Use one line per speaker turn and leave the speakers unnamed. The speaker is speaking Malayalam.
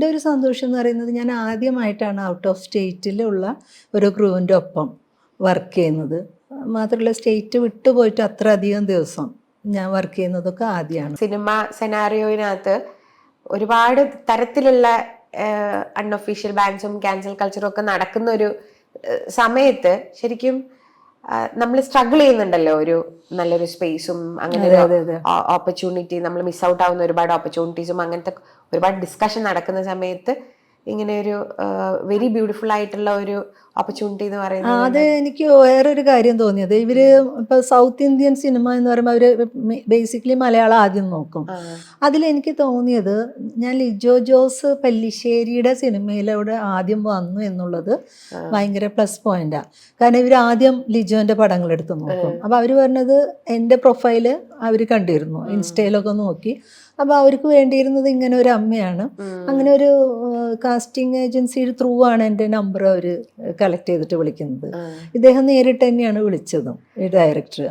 എന്റെ ഒരു സന്തോഷം എന്ന് പറയുന്നത് ഞാൻ ആദ്യമായിട്ടാണ് ഔട്ട് ഓഫ് സ്റ്റേറ്റിലുള്ള ഒരു ക്രൂവിന്റെ ഒപ്പം വർക്ക് ചെയ്യുന്നത്. മാത്രമല്ല സ്റ്റേറ്റ് വിട്ടു പോയിട്ട് അത്ര അധികം ദിവസം ഞാൻ വർക്ക് ചെയ്യുന്നതൊക്കെ ആദ്യമാണ്
സിനിമ സെനാറിയോയിനകത്ത് ഒരുപാട് തരത്തിലുള്ള അൺഒഫീഷ്യൽ ബാൻസും ക്യാൻസൽ കൾച്ചറും ഒക്കെ നടക്കുന്ന ഒരു സമയത്ത് ശരിക്കും നമ്മൾ സ്ട്രഗിൾ ചെയ്യുന്നുണ്ടല്ലോ ഒരു നല്ലൊരു സ്പേസും അങ്ങനെ
ഒരു.
ഓപ്പർച്യൂണിറ്റി നമ്മൾ മിസ് ഔട്ട് ആവുന്ന ഒരുപാട് ഓപ്പർച്യൂണിറ്റീസും അങ്ങനത്തെ ഒരുപാട് ഡിസ്കഷൻ നടക്കുന്ന സമയത്ത് ഇങ്ങനെ ഒരു വെരി ബ്യൂട്ടിഫുൾ ആയിട്ടുള്ള ഒരു ഓപ്പർച്യൂണിറ്റി എന്ന് പറയുന്നത്
അത് എനിക്ക് വേറൊരു കാര്യം തോന്നിയത്. ഇവർ ഇപ്പൊ സൗത്ത് ഇന്ത്യൻ സിനിമ എന്ന് പറയുമ്പോൾ അവർ ബേസിക്കലി മലയാളം ആദ്യം നോക്കും.
അതിൽ
എനിക്ക് തോന്നിയത് ഞാൻ ലിജോ ജോസ് പല്ലിശ്ശേരിയുടെ സിനിമയിലൂടെ ആദ്യം വന്നു എന്നുള്ളത് ഭയങ്കര പ്ലസ് പോയിന്റാ കാരണം ഇവർ ആദ്യം ലിജോന്റെ പടങ്ങൾ എടുത്ത് നോക്കും അപ്പൊ അവർ പറഞ്ഞത് എന്റെ പ്രൊഫൈൽ അവർ കണ്ടിരുന്നു. ഇൻസ്റ്റയിലൊക്കെ നോക്കി. അപ്പൊ അവർക്ക് വേണ്ടിയിരുന്നത് ഇങ്ങനെ ഒരു അമ്മയാണ്. അങ്ങനെ ഒരു കാസ്റ്റിംഗ് ഏജൻസിയുടെ ത്രൂ ആണ് എന്റെ നമ്പർ അവർ കളക്ട് ചെയ്തിട്ട് വിളിക്കുന്നത്. ഇദ്ദേഹം നേരിട്ട് തന്നെയാണ് വിളിച്ചതും ഈ ഡയറക്ടർ